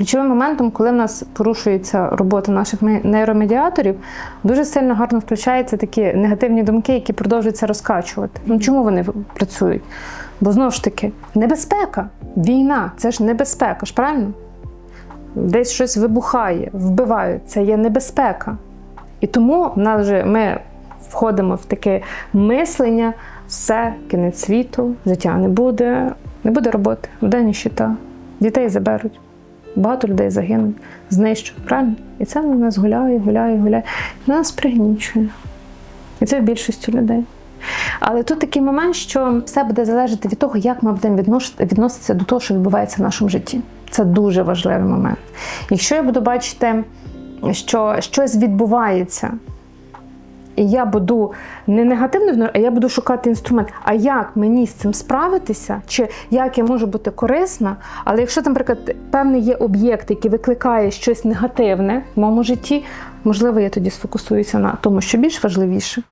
Ключовим моментом, коли в нас порушується робота наших нейромедіаторів, дуже сильно гарно включаються такі негативні думки, які продовжуються розкачувати. Ну чому вони працюють? Бо знову ж таки, небезпека, війна це ж небезпека, ж правильно? Десь щось вибухає, вбивають, це є небезпека. І тому в нас вже ми входимо в таке мислення, все, кінець світу, життя не буде, не буде роботи, буде ніщита, дітей заберуть, багато людей загинуть, знищують. правильно? І це на нас гуляє, гуляє, гуляє. І нас пригнічує. І це в більшості людей. Але тут такий момент, що все буде залежати від того, як ми будемо відноситися до того, що відбувається в нашому житті. Це дуже важливий момент. Якщо я буду бачити, що щось відбувається, і я буду не негативно, а я буду шукати інструмент. А як мені з цим справитися, чи як я можу бути корисна? Але якщо, наприклад, певний є об'єкт, який викликає щось негативне в моєму житті, можливо, я тоді сфокусуюся на тому, що більш важливіше.